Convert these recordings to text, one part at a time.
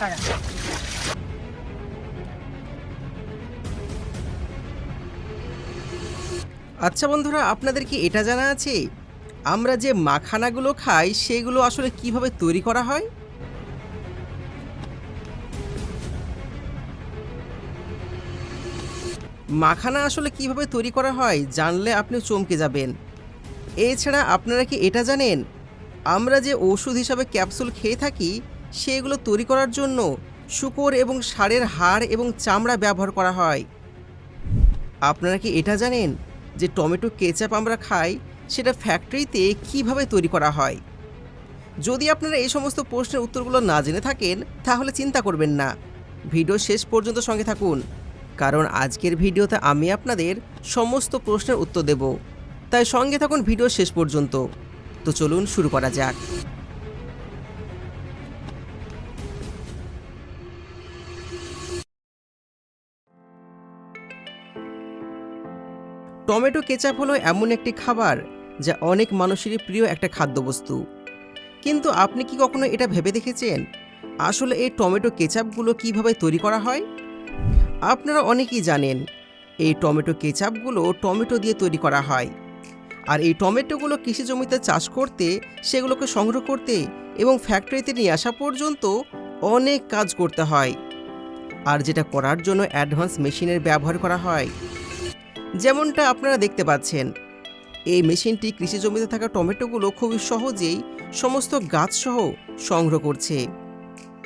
টাকা আচ্ছা বন্ধুরা, আপনাদের কি এটা জানা আছে? আমরা যে মাখানাগুলো খাই, সেগুলো আসলে কীভাবে তৈরি করা হয়? মাখানা আসলে কীভাবে তৈরি করা হয়, জানলে আপনি চমকে যাবেন। এছাড়া আপনারা কি এটা জানেন? আমরা যে ওষুধ হিসাবে ক্যাপসুল খেয়ে থাকি সেগুলো তৈরি করার জন্য শুকর এবং ষাঁড়ের হাড় এবং চামড়া ব্যবহার করা হয়। আপনারা কি এটা জানেন যে টমেটো কেচাপ আমরা খাই, সেটা ফ্যাক্টরিতে কীভাবে তৈরি করা হয়? যদি আপনারা এই সমস্ত প্রশ্নের উত্তরগুলো না জেনে থাকেন, তাহলে চিন্তা করবেন না। ভিডিও শেষ পর্যন্ত সঙ্গে থাকুন, কারণ আজকের ভিডিওতে আমি আপনাদের সমস্ত প্রশ্নের উত্তর দেব। তাই সঙ্গে থাকুন ভিডিও শেষ পর্যন্ত। তো চলুন শুরু করা যাক। টমেটো কেচাপ হলো এমন একটি খাবার যা অনেক মানুষেরই প্রিয় একটা খাদ্যবস্তু। কিন্তু আপনি কি কখনো এটা ভেবে দেখেছেন? আসলে এই টমেটো কেচাপগুলো কীভাবে তৈরি করা হয়? আপনারা অনেকেই জানেন, এই টমেটো কেচাপগুলো টমেটো দিয়ে তৈরি করা হয়। আর এই টমেটোগুলো কৃষি জমিতে চাষ করতে, সেগুলোকে সংগ্রহ করতে এবং ফ্যাক্টরিতে নিয়ে আসা পর্যন্ত অনেক কাজ করতে হয়। আর যেটা করার জন্য অ্যাডভান্স মেশিনের ব্যবহার করা হয় যেমনটা আপনারা দেখতে পাচ্ছেন। এই মেশিনটি কৃষি জমিতে থাকা টমেটোগুলো খুবই সহজেই সমস্ত গাছসহ সংগ্রহ করছে।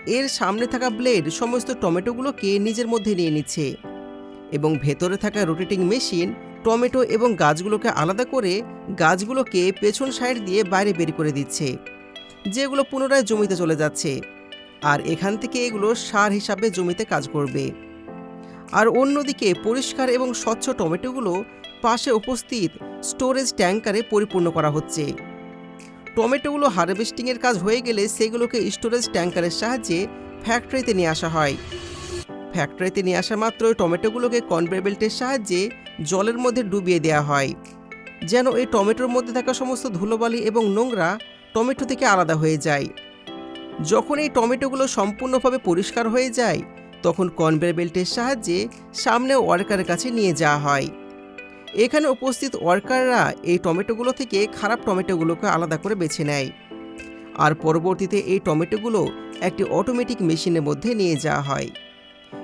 এর সামনে থাকা ব্লেড সমস্ত টমেটোগুলোকে নিজের মধ্যে নিয়ে নিচ্ছে এবং ভেতরে থাকা রোটেটিং মেশিন টমেটো এবং গাছগুলোকে আলাদা করে গাছগুলোকে পেছন সাইড দিয়ে বাইরে বের করে দিচ্ছে, যেগুলো পুনরায় জমিতে চলে যাচ্ছে। আর এখান থেকে এগুলো সার হিসাবে জমিতে কাজ করবে। আর অন্যদিকে পরিষ্কার এবং স্বচ্ছ টমেটোগুলো পাশে উপস্থিত স্টোরেজ ট্যাঙ্কারে পরিপূর্ণ করা হচ্ছে। টমেটোগুলো হারভেস্টিংয়ের কাজ হয়ে গেলে সেগুলোকে স্টোরেজ ট্যাঙ্কারের সাহায্যে ফ্যাক্টরিতে নিয়ে আসা হয়। ফ্যাক্টরিতে নিয়ে আসা মাত্র টমেটোগুলোকে কনভেয়ার বেল্টের সাহায্যে জলের মধ্যে ডুবিয়ে দেওয়া হয়। যেন এই টমেটোর মধ্যে থাকা সমস্ত ধুলোবালি এবং নোংরা টমেটো থেকে আলাদা হয়ে যায়। যখন এই টমেটোগুলো সম্পূর্ণভাবে পরিষ্কার হয়ে যায় তখন কনভেয়ার বেল্টের সাহায্যে সামনে ওয়ার্কারের কাছে নিয়ে যাওয়া হয়। এখানে উপস্থিত ওয়ার্কাররা এই টমেটোগুলো থেকে খারাপ টমেটোগুলোকে আলাদা করে বেছে নেয়। আর পরবর্তীতে এই টমেটোগুলো একটি অটোমেটিক মেশিনের মধ্যে নিয়ে যাওয়া হয়।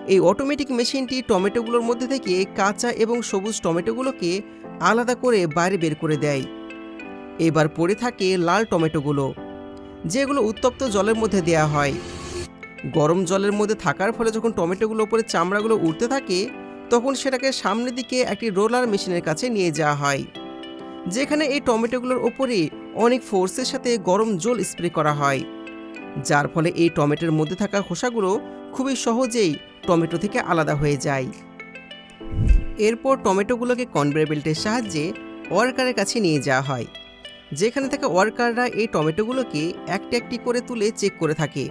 এই অটোমেটিক মেশিনটি টমেটোগুলোর মধ্যে থেকে কাঁচা এবং সবুজ টমেটোগুলোকে আলাদা করে বাইরে বের করে দেয়। এবার পড়ে থাকে লাল টমেটোগুলো, যেগুলো উত্তপ্ত জলের মধ্যে দেয়া হয়। গরম জলের মধ্যে থাকার ফলে যখন টমেটোগুলো উপরে চামড়াগুলো উঠতে থাকে, তখন সেটাকে সামনের দিকে একটি রোলার মেশিনের কাছে নিয়ে যাওয়া হয়, যেখানে এই টমেটোগুলোর ওপরে অনেক ফোর্সের সাথে গরম জল স্প্রে করা হয়। যার ফলে এই টমেটোর মধ্যে থাকা খোসাগুলো খুবই সহজেই টমেটো থেকে আলাদা হয়ে যায়। এরপর টমেটোগুলোকে কনভেয়ার বেল্টের সাহায্যে ওয়ার্কারের কাছে নিয়ে যাওয়া হয়, যেখানে থাকা ওয়ার্কাররা এই টমেটোগুলোকে একটি একটি করে তুলে চেক করে থাকে।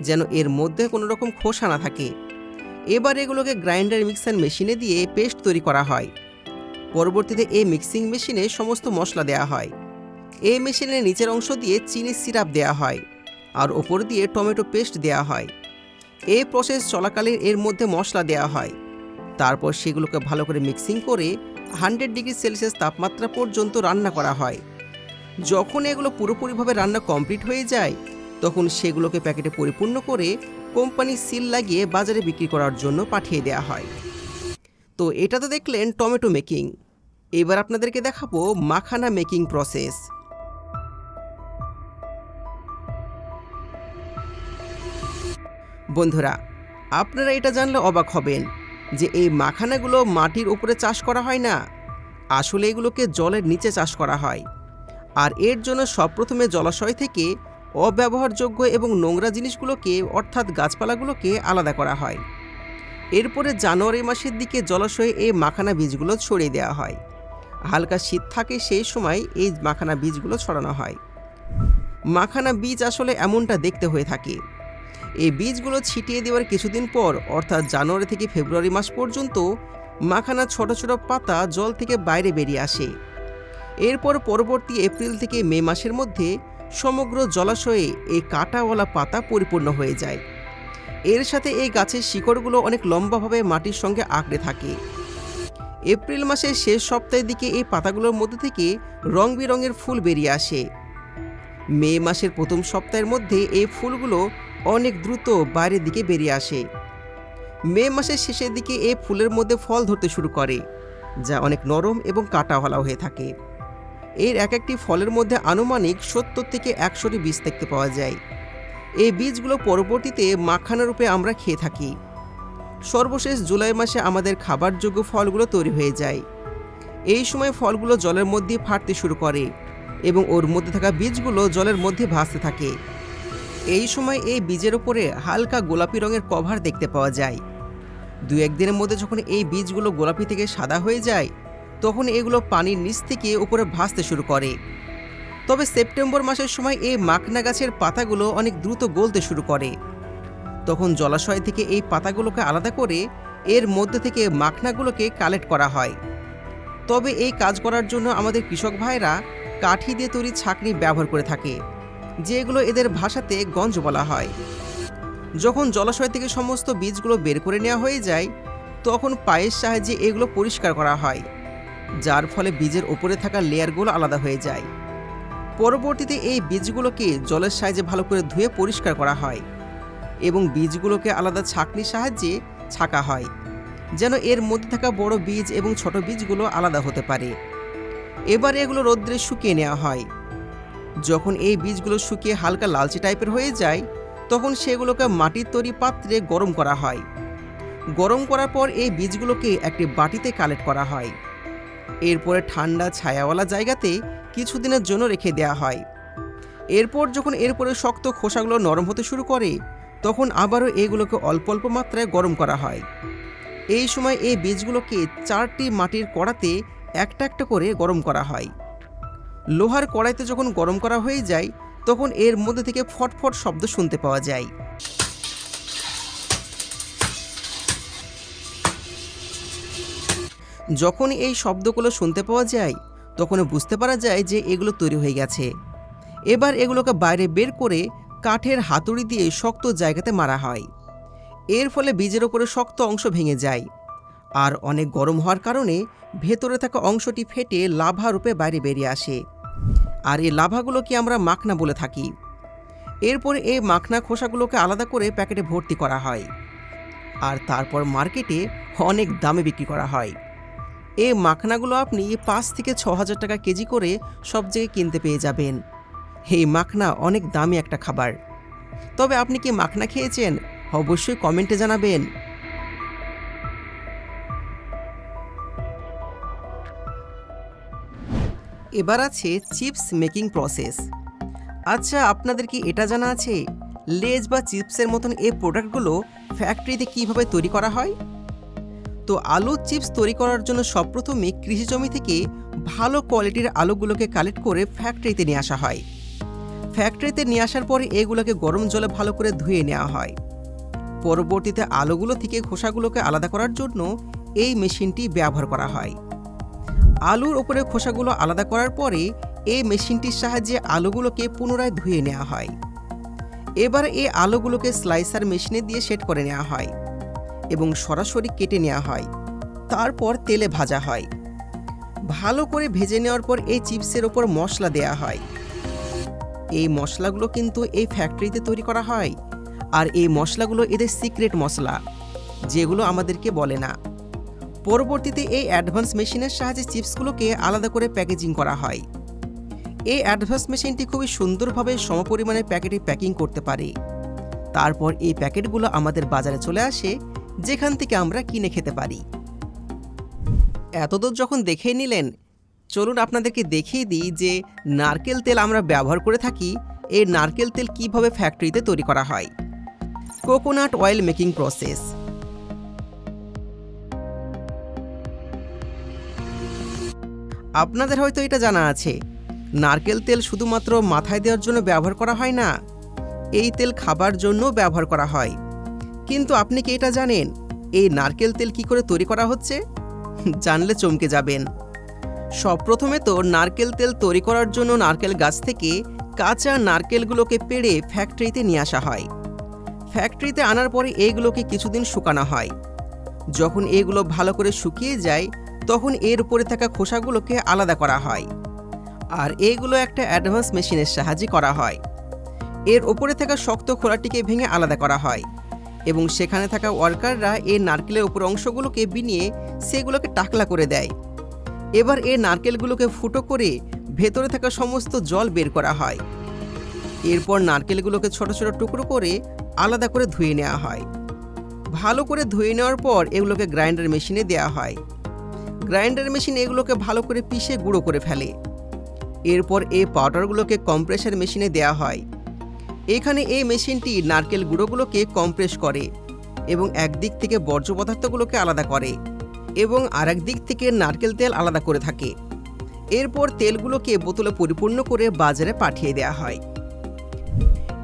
যেন এর মধ্যে কোনো রকম খোসা না থাকে। এবার এগুলোকে গ্রাইন্ডার মিক্সার মেশিনে দিয়ে পেস্ট তৈরি করা হয়। পরবর্তীতে এই মিক্সিং মেশিনে সমস্ত মশলা দেওয়া হয়। এই মেশিনের নিচের অংশ দিয়ে চিনি সিরাপ দেওয়া হয় আর ওপর দিয়ে টমেটো পেস্ট দেওয়া হয়। এই প্রসেস চলাকালীন এর মধ্যে মশলা দেওয়া হয়। তারপর সেগুলোকে ভালো করে মিক্সিং করে হান্ড্রেড ডিগ্রি সেলসিয়াস তাপমাত্রা পর্যন্ত রান্না করা হয়। যখন এগুলো পুরোপুরিভাবে রান্না কমপ্লিট হয়ে যায় তখন সেগুলোকে প্যাকেটে পরিপূর্ণ করে কোম্পানি সিল লাগিয়ে বাজারে বিক্রি করার জন্য পাঠিয়ে দেওয়া হয়। তো এটা তো দেখলেন টমেটো মেকিং। এবার আপনাদেরকে দেখাবো মাখানা মেকিং প্রসেস। বন্ধুরা, আপনারা এটা জানলে অবাক হবেন যে এই মাখানাগুলো মাটির উপরে চাষ করা হয় না। আসলে এগুলোকে জলের নিচে চাষ করা হয়। আর এর জন্য সবপ্রথমে জলাশয় থেকে অব্যবহারযোগ্য এবং নোংরা জিনিসগুলোকে, অর্থাৎ গাছপালাগুলোকে আলাদা করা হয়। এরপরে জানুয়ারি মাসের দিকে জলাশয়ে এই মাখানা বীজগুলো ছড়িয়ে দেওয়া হয়। হালকা শীত থাকে সেই সময় এই মাখানা বীজগুলো ছড়ানো হয়। মাখানা বীজ আসলে এমনটা দেখতে হয়ে থাকে। এই বীজগুলো ছিটিয়ে দেওয়ার কিছুদিন পর, অর্থাৎ জানুয়ারি থেকে ফেব্রুয়ারি মাস পর্যন্ত, মাখানা ছোট ছোট পাতা জল থেকে বাইরে বেরিয়ে আসে। এরপর পরবর্তী এপ্রিল থেকে মে মাসের মধ্যে সমগ্র জলাশয়ে এই কাঁটাওয়ালা পাতা পরিপূর্ণ হয়ে যায়। এর সাথে এই গাছের শিকড়গুলো অনেক লম্বাভাবে মাটির সঙ্গে আঁকড়ে থাকে। এপ্রিল মাসের শেষ সপ্তাহের দিকে এই পাতাগুলোর মধ্যে থেকে রং বেরঙের ফুল বেরিয়ে আসে। মে মাসের প্রথম সপ্তাহের মধ্যে এই ফুলগুলো অনেক দ্রুত বাইরের দিকে বেরিয়ে আসে। মে মাসের শেষের দিকে এই ফুলের মধ্যে ফল ধরতে শুরু করে, যা অনেক নরম এবং কাটাওয়ালা হয়ে থাকে। এর এক একটি ফলের মধ্যে আনুমানিক সত্তর থেকে একশোটি বীজ দেখতে পাওয়া যায়। এই বীজগুলো পরবর্তীতে মাখানা রূপে আমরা খেয়ে থাকি। সর্বশেষ জুলাই মাসে আমাদের খাবারযোগ্য ফলগুলো তৈরি হয়ে যায়। এই সময় ফলগুলো জলের মধ্যে ফাটতে শুরু করে এবং ওর মধ্যে থাকা বীজগুলো জলের মধ্যে ভাসতে থাকে। এই সময় এই বীজের ওপরে হালকা গোলাপি রঙের কভার দেখতে পাওয়া যায়। দু একদিনের মধ্যে যখন এই বীজগুলো গোলাপি থেকে সাদা হয়ে যায় তখন এগুলো পানির নিচ থেকে উপরে ভাসতে শুরু করে। তবে সেপ্টেম্বর মাসের সময় এই মাখনা গাছের পাতাগুলো অনেক দ্রুত গলতে শুরু করে। তখন জলাশয় থেকে এই পাতাগুলোকে আলাদা করে এর মধ্যে থেকে মাখনাগুলোকে কালেক্ট করা হয়। তবে এই কাজ করার জন্য আমাদের কৃষক ভাইরা কাঠি দিয়ে তৈরি ছাকনি ব্যবহার করে থাকে, যেগুলো এদের ভাষাতে গঞ্জ বলা হয়। যখন জলাশয় থেকে সমস্ত বীজগুলো বের করে নেওয়া হয়ে যায়, তখন পায়ের সাহায্যে এগুলো পরিষ্কার করা হয়। যার ফলে বীজের ওপরে থাকা লেয়ারগুলো আলাদা হয়ে যায়। পরবর্তীতে এই বীজগুলোকে জলের সাহায্যে ভালো করে ধুয়ে পরিষ্কার করা হয় এবং বীজগুলোকে আলাদা ছাঁকনির সাহায্যে ছাকা হয়, যেন এর মধ্যে থাকা বড় বীজ এবং ছোট বীজগুলো আলাদা হতে পারে। এবার এগুলো রৌদ্রে শুকিয়ে নেওয়া হয়। যখন এই বীজগুলো শুকিয়ে হালকা লালচে টাইপের হয়ে যায়, তখন সেগুলোকে মাটির তৈরি পাত্রে গরম করা হয়। গরম করার পর এই বীজগুলোকে একটি বাটিতে কালেক্ট করা হয়। এরপরে ঠান্ডা ছায়াওয়ালা জায়গাতে কিছুদিনের জন্য রেখে দেওয়া হয়। এরপর যখন এরপরে শক্ত খোসাগুলো নরম হতে শুরু করে, তখন আবারও এগুলোকে অল্প অল্প মাত্রায় গরম করা হয়। এই সময় এই বীজগুলোকে চারটি মাটির কড়াতে একটা একটা করে গরম করা হয়। লোহার কড়াইতে যখন গরম করা হয়ে যায়, তখন এর মধ্যে থেকে ফটফট শব্দ শুনতে পাওয়া যায়। যখন এই শব্দগুলো শুনতে পাওয়া যায় তখন বুঝতে পারা যায় যে এগুলো তৈরি হয়ে গেছে। এবার এগুলোকে বাইরে বের করে কাঠের হাতুড়ি দিয়ে শক্ত জায়গাতে মারা হয়। এর ফলে বীজের ওপরে শক্ত অংশ ভেঙে যায়। আর অনেক গরম হওয়ার কারণে ভেতরে থাকা অংশটি ফেটে লাভা রূপে বাইরে বেরিয়ে আসে। আর এই লাভাগুলোকে আমরা মাখনা বলে থাকি। এরপর এই মাখনা খোসাগুলোকে আলাদা করে প্যাকেটে ভর্তি করা হয়। আর তারপর মার্কেটে অনেক দামে বিক্রি করা হয়। এই মাখনাগুলো আপনি পাঁচ থেকে ছ হাজার টাকা কেজি করে সব জায়গায় কিনতে পেয়ে যাবেন। এই মাখনা অনেক দামি একটা খাবার। তবে আপনি কি মাখনা খেয়েছেন? অবশ্যই কমেন্টে জানাবেন। এবার আছে চিপস মেকিং প্রসেস। আচ্ছা আপনাদের কি এটা জানা আছে? লেজ বা চিপসের মতন এই প্রোডাক্টগুলো ফ্যাক্টরিতে কীভাবে তৈরি করা হয়? তো আলুর চিপস তৈরি করার জন্য সবপ্রথমে কৃষি জমি থেকে ভালো কোয়ালিটির আলুগুলোকে কালেক্ট করে ফ্যাক্টরিতে নিয়ে আসা হয়। ফ্যাক্টরিতে নিয়ে আসার পরে এগুলোকে গরম জলে ভালো করে ধুয়ে নেওয়া হয়। পরবর্তীতে আলুগুলো থেকে খোসাগুলোকে আলাদা করার জন্য এই মেশিনটি ব্যবহার করা হয়। আলুর ওপরে খোসাগুলো আলাদা করার পরে এই মেশিনটির সাহায্যে আলুগুলোকে পুনরায় ধুয়ে নেওয়া হয়। এবার এই আলুগুলোকে স্লাইসার মেশিনে দিয়ে সেট করে নেওয়া হয়। এবং সরাসরি কেটে নেওয়া হয়। তারপর তেলে ভাজা হয়। ভালো করে ভেজে নেওয়ার পর এই চিপসের ওপর মশলা দেয়া হয়। এই মশলাগুলো কিন্তু এই ফ্যাক্টরিতে তৈরি করা হয়। আর এই মশলাগুলো এদের সিক্রেট মশলা, যেগুলো আমাদেরকে বলে না। পরবর্তীতে এই অ্যাডভান্স মেশিনের সাহায্যে চিপসগুলোকে আলাদা করে প্যাকেজিং করা হয়। এই অ্যাডভান্স মেশিনটি খুবই সুন্দরভাবে সমপরিমাণে প্যাকেটে প্যাকিং করতে পারে। তারপর এই প্যাকেটগুলো আমাদের বাজারে চলে আসে যেখান থেকে আমরা কিনে খেতে পারি। এতদূর যখন দেখে নিলেন, চলুন আপনাদেরকে দেখিয়ে দিই যে নারকেল তেল আমরা ব্যবহার করে থাকি, এই নারকেল তেল কীভাবে ফ্যাক্টরিতে তৈরি করা হয়। কোকোনাট অয়েল মেকিং প্রসেস আপনাদের হয়তো এটা জানা আছে, নারকেল তেল শুধুমাত্র মাথায় দেওয়ার জন্য ব্যবহার করা হয় না, এই তেল খাবার জন্য ব্যবহার করা হয়। কিন্তু আপনি কি এটা জানেন? এই নারকেল তেল কি করে তৈরি করা হচ্ছে? জানলে চমকে যাবেন। সব প্রথমে তো নারকেল তেল তৈরি করার জন্য নারকেল গাছ থেকে কাঁচা নারকেলগুলোকে পেড়ে ফ্যাক্টরিতে নিয়ে আসা হয়। ফ্যাক্টরিতে আনার পরে এইগুলোকে কিছুদিন শুকানো হয়। যখন এগুলো ভালো করে শুকিয়ে যায়, তখন এর উপরে থাকা খোসাগুলোকে আলাদা করা হয়। আর এইগুলো একটা অ্যাডভান্স মেশিনের সাহায্যে করা হয়। এর ওপরে থাকা শক্ত খোলাটিকে ভেঙে আলাদা করা হয়। এবং সেখানে থাকা ওয়ার্কাররা এই নারকেলের উপর অংশগুলোকে বিনিয়ে সেগুলোকে টাকলা করে দেয়। এবার এই নারকেলগুলোকে ফুটো করে ভেতরে থাকা সমস্ত জল বের করা হয়। এরপর নারকেলগুলোকে ছোট ছোট টুকরো করে আলাদা করে ধুয়ে নেওয়া হয়। ভালো করে ধুয়ে নেওয়ার পর এগুলোকে গ্রাইন্ডার মেশিনে দেওয়া হয়। গ্রাইন্ডার মেশিন এগুলোকে ভালো করে পিষে গুঁড়ো করে ফেলে। এরপর এই পাউডারগুলোকে কম্প্রেসার মেশিনে দেওয়া হয়। এখানে এই মেশিনটি নারকেল গুঁড়োগুলোকে কম্প্রেস করে এবং একদিক থেকে বর্জ্য পদার্থগুলোকে আলাদা করে এবং আরেক দিক থেকে নারকেল তেল আলাদা করে থাকে। এরপর তেলগুলোকে বোতলে পরিপূর্ণ করে বাজারে পাঠিয়ে দেওয়া হয়।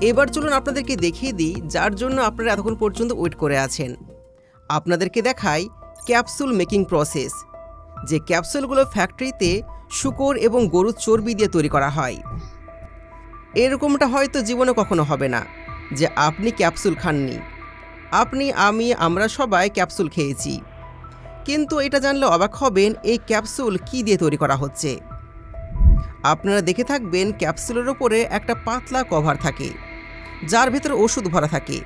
এবার চলুন আপনাদেরকে দেখিয়ে দিই যার জন্য আপনারা এতক্ষণ পর্যন্ত ওয়েট করে আছেন। আপনাদেরকে দেখাই ক্যাপসুল মেকিং প্রসেস যে ক্যাপসুলগুলো ফ্যাক্টরিতে শুকর এবং গরুর চর্বি দিয়ে তৈরি করা হয়। এরকমটা হয়তো জীবনে কখনো হবে না যে আপনি ক্যাপসুল খাননি। আপনি, আমি, আমরা সবাই ক্যাপসুল খেয়েছি। কিন্তু এটা জানলে অবাক হবেন, এই ক্যাপসুল কি দিয়ে তৈরি করা হচ্ছে? আপনারা দেখে থাকবেন ক্যাপসুলের ওপরে একটা পাতলা কভার থাকে, যার ভেতরে ওষুধ ভরা থাকে।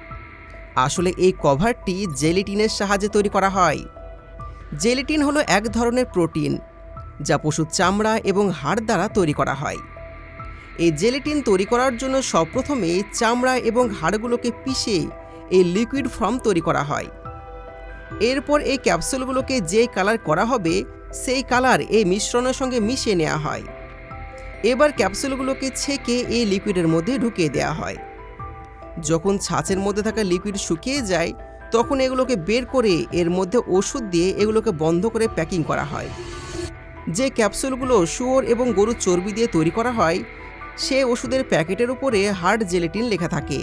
আসলে এই কভারটি জেলিটিনের সাহায্যে তৈরি করা হয়। জেলিটিন হলো এক ধরনের প্রোটিন, যা পশুর চামড়া এবং হাড় দ্বারা তৈরি করা হয়। এই জেলেটিন তৈরি করার জন্য সবপ্রথমে চামড়া এবং হাড়গুলোকে পিষে এই লিকুইড ফর্ম তৈরি করা হয়। এরপর এই ক্যাপসুলগুলোকে যে কালার করা হবে, সেই কালার এই মিশ্রণের সঙ্গে মিশিয়ে নেওয়া হয়। এবার ক্যাপসুলগুলোকে ছেঁকে এই লিকুইডের মধ্যে ঢুকিয়ে দেওয়া হয়। যখন ছাঁচের মধ্যে থাকা লিকুইড শুকিয়ে যায়, তখন এগুলোকে বের করে এর মধ্যে ওষুধ দিয়ে এগুলোকে বন্ধ করে প্যাকিং করা হয়। যে ক্যাপসুলগুলো শুয়োর এবং গরুর চর্বি দিয়ে তৈরি করা হয় সে ওষুধের প্যাকেটের উপরে হার্ড জেলেটিন লেখা থাকে।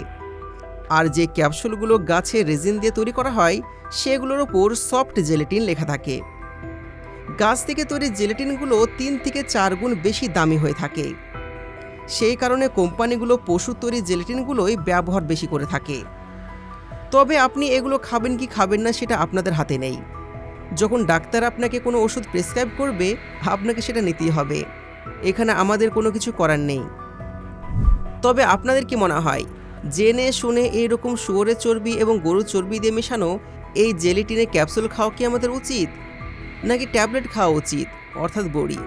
আর যে ক্যাপসুলগুলো গাছে রেজিন দিয়ে তৈরি করা হয়, সেগুলোর ওপর সফট জেলেটিন লেখা থাকে। গাছ থেকে তৈরি জেলেটিনগুলো তিন থেকে চার গুণ বেশি দামি হয়ে থাকে। সেই কারণে কোম্পানিগুলো পশুর তৈরি জেলেটিনগুলোই ব্যবহার বেশি করে থাকে। তবে আপনি এগুলো খাবেন কি খাবেন না সেটা আপনাদের হাতে নেই। যখন ডাক্তার আপনাকে কোনো ওষুধ প্রেসক্রাইব করবে, আপনাকে সেটা নিতেই হবে। এখানে আমাদের কোনো কিছু করার নেই। তবে আপনাদের কি মনে হয়? জেনে শুনে এইরকম শুয়োরের চর্বি এবং গরুর চর্বি দিয়ে মেশানো এই জেলিটিনের ক্যাপসুল খাওয়া কি আমাদের উচিত? নাকি ট্যাবলেট খাওয়া উচিত? অর্থাৎ বড়ি।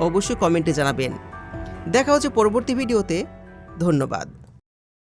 অবশ্যই কমেন্টে জানাবেন। দেখা হচ্ছে পরবর্তী ভিডিওতে। ধন্যবাদ।